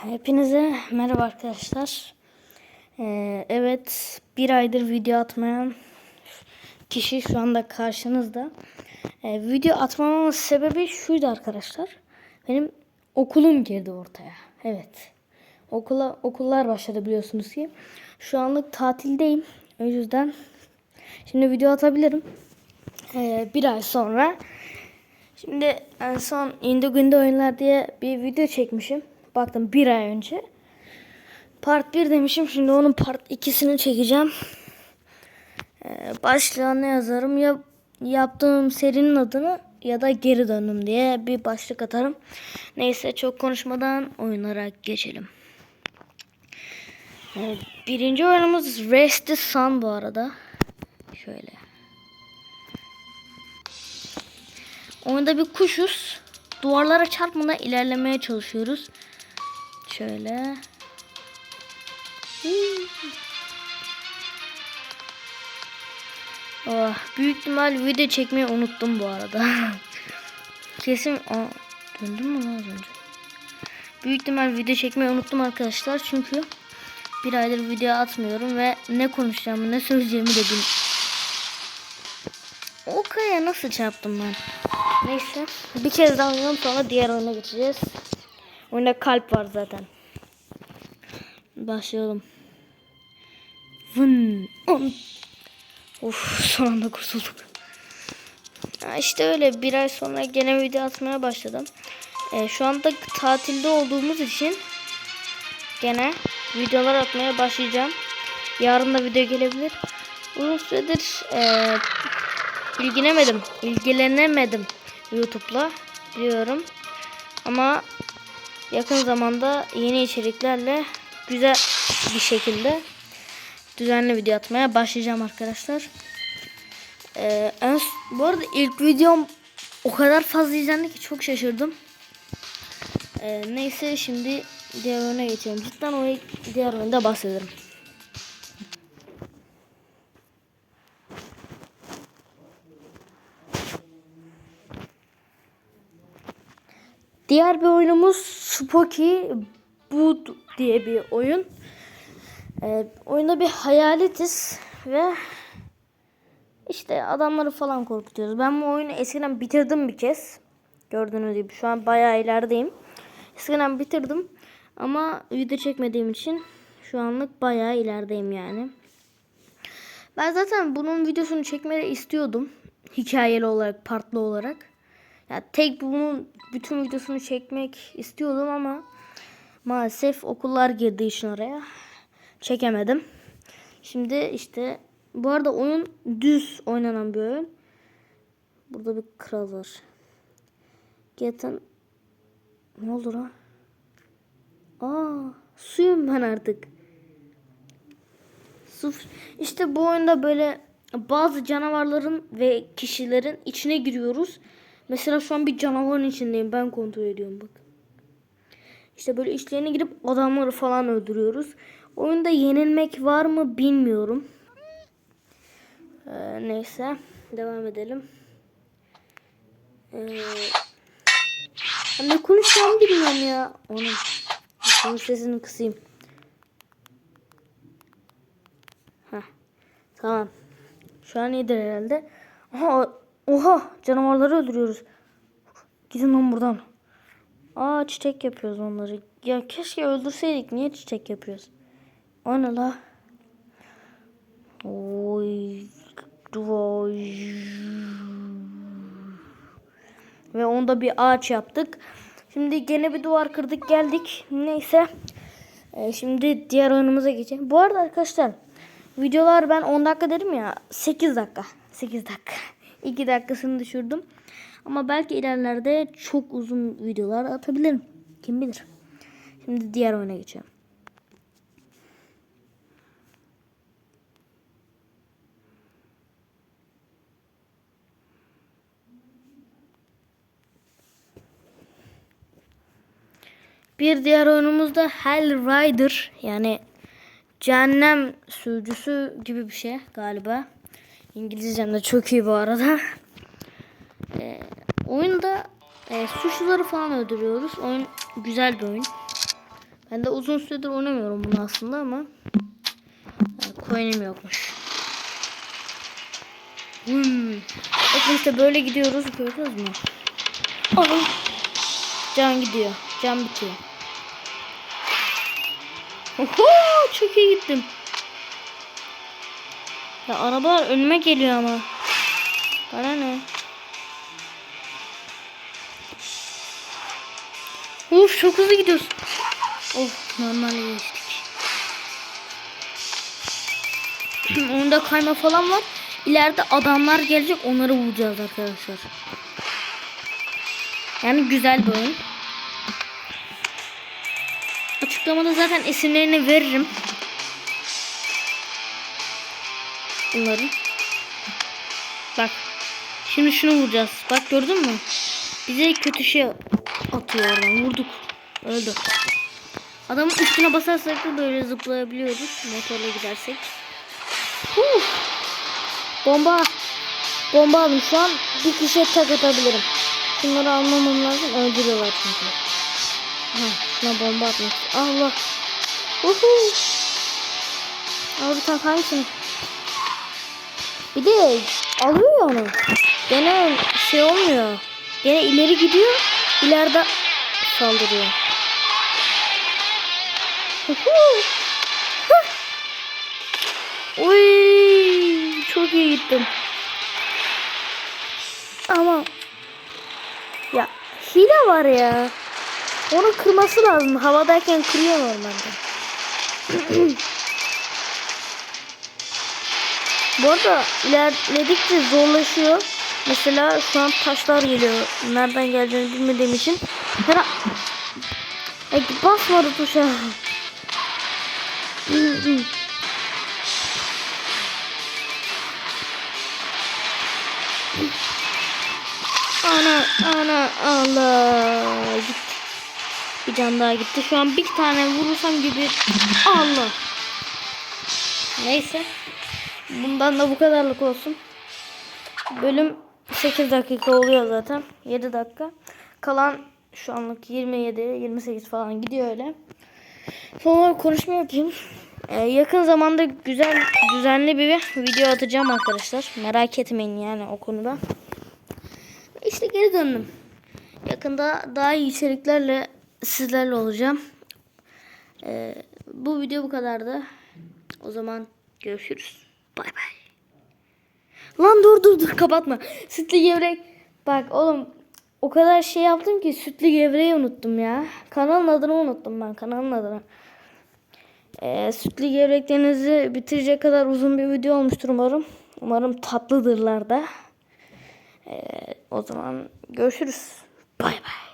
Hepinize merhaba arkadaşlar. Ee, evet bir aydır video atmayan kişi şu anda karşınızda. Ee, video atmamamın sebebi şuydu arkadaşlar. Benim okulum girdi ortaya. Evet. Okula okullar başladı biliyorsunuz ki. Şu anlık tatildeyim. O yüzden şimdi video atabilirim. Ee, bir ay sonra Şimdi en son Indigo oyunlar diye bir video çekmişim. Baktım bir ay önce. Part 1 demişim. Şimdi onun part 2'sini çekeceğim. Ee, başlığına yazarım. Ya yaptığım serinin adını ya da geri döndüm diye bir başlık atarım. Neyse çok konuşmadan oyunlara geçelim. Ee, birinci oyunumuz Rest the Sun bu arada. Şöyle. Oyunda bir kuşuz. Duvarlara çarpmadan ilerlemeye çalışıyoruz. Şöyle. Oh, büyük ihtimal video çekmeyi unuttum bu arada. Kesin Aa, döndüm mü az önce? Büyük ihtimal video çekmeyi unuttum arkadaşlar. Çünkü bir aydır video atmıyorum ve ne konuşacağımı ne söyleyeceğimi de bilmiyorum. O kaya nasıl çarptım ben? Neyse. Bir kez daha oynayalım sonra diğer oyuna geçeceğiz. Oyunda kalp var zaten. Başlayalım. Vın. On. Of son anda kurtulduk. Ha, işte öyle bir ay sonra gene video atmaya başladım. Ee, şu anda tatilde olduğumuz için gene videolar atmaya başlayacağım. Yarın da video gelebilir. Uzun süredir e, ilgilenemedim. İlgilenemedim YouTube'la biliyorum. Ama yakın zamanda yeni içeriklerle güzel bir şekilde düzenli video atmaya başlayacağım arkadaşlar. Ee, bu arada ilk videom o kadar fazla izlendi ki çok şaşırdım. Ee, neyse şimdi diğer oyuna geçelim. Cidden o diğer oyunda bahsederim. Diğer bir oyunumuz Spooky Boot diye bir oyun. Ee, oyunda bir hayaletiz ve işte adamları falan korkutuyoruz. Ben bu oyunu eskiden bitirdim bir kez. Gördüğünüz gibi şu an bayağı ilerideyim. Eskiden bitirdim ama video çekmediğim için şu anlık bayağı ilerideyim yani. Ben zaten bunun videosunu çekmeyi istiyordum. Hikayeli olarak, partlı olarak. Ya tek bunun bütün videosunu çekmek istiyordum ama maalesef okullar girdiği için oraya çekemedim. Şimdi işte bu arada oyun düz oynanan bir oyun. Burada bir kral var. Geten ne oldu lan? Aa, suyum ben artık. Su işte bu oyunda böyle bazı canavarların ve kişilerin içine giriyoruz. Mesela şu an bir canavarın içindeyim. Ben kontrol ediyorum bak. İşte böyle içlerine girip adamları falan öldürüyoruz. Oyunda yenilmek var mı bilmiyorum. Ee, neyse. Devam edelim. Ee, ne konuşacağımı bilmiyorum ya. Onun. Onun sesini kısayım. Heh. Tamam. Şu an iyidir herhalde. Aha, oha canavarları öldürüyoruz. Gidin lan buradan. Aa çiçek yapıyoruz onları. Ya keşke öldürseydik. Niye çiçek yapıyoruz? O ne la? Oy. Ve onda bir ağaç yaptık. Şimdi gene bir duvar kırdık geldik. Neyse. Ee, şimdi diğer oyunumuza geçelim. Bu arada arkadaşlar videolar ben 10 dakika dedim ya 8 dakika. 8 dakika. 2 dakikasını düşürdüm. Ama belki ilerlerde çok uzun videolar atabilirim. Kim bilir. Şimdi diğer oyuna geçelim. Bir diğer oyunumuz da Hell Rider yani cehennem sürücüsü gibi bir şey galiba. İngilizcem de çok iyi bu arada. Ee, oyunda e, suçluları falan öldürüyoruz. Oyun güzel bir oyun. Ben de uzun süredir oynamıyorum bunu aslında ama yani coin'im yokmuş. Hmm. Bakın işte böyle gidiyoruz. Görüyoruz mu? Aha. Can gidiyor. Can bitiyor. Oho, çok iyi gittim. Ya araba önüme geliyor ama. Bana ne? Uf çok hızlı gidiyoruz. Of normal geçtik. Onda kayma falan var. İleride adamlar gelecek onları vuracağız arkadaşlar. Yani güzel bir oyun. Açıklamada zaten isimlerini veririm. Bunların. Bak. Şimdi şunu vuracağız. Bak gördün mü? Bize kötü şey atıyor oradan. Vurduk. Öldü. Adamın üstüne basarsak da böyle zıplayabiliyoruz. Motorla gidersek. Huh. Bomba. Bomba aldım. Şu an bir kişiye tak atabilirim. Şunları almamam lazım. Öldürüyorlar çünkü. Ha, şuna bomba atmak. Allah. Uhu. Abi tak hangisini? Bir de alıyor onu. Gene şey olmuyor. Gene ileri gidiyor. İleride saldırıyor. Uy, çok iyi gittim. Ama ya hile var ya. Onu kırması lazım. Havadayken kırıyor normalde. Bu arada ilerledikçe zorlaşıyor. Mesela şu an taşlar geliyor. Nereden geleceğini bilmediğim için. Her Ay, basmadı tuşa. ana ana Allah gitti. Bir can daha gitti. Şu an bir tane vurursam gibi Allah. Neyse. Bundan da bu kadarlık olsun. Bölüm 8 dakika oluyor zaten. 7 dakika. Kalan şu anlık 27, 28 falan gidiyor öyle. Son olarak konuşma yapayım. Ee, yakın zamanda güzel, düzenli bir video atacağım arkadaşlar. Merak etmeyin yani o konuda. İşte geri döndüm. Yakında daha iyi içeriklerle sizlerle olacağım. Ee, bu video bu kadardı. O zaman görüşürüz. Bay bay. Lan dur dur dur kapatma. Sütlü gevrek. Bak oğlum o kadar şey yaptım ki sütlü gevreği unuttum ya. Kanalın adını unuttum ben kanalın adını. Ee, sütlü gevreklerinizi bitirecek kadar uzun bir video olmuştur umarım. Umarım tatlıdırlar da. Ee, o zaman görüşürüz. Bay bay.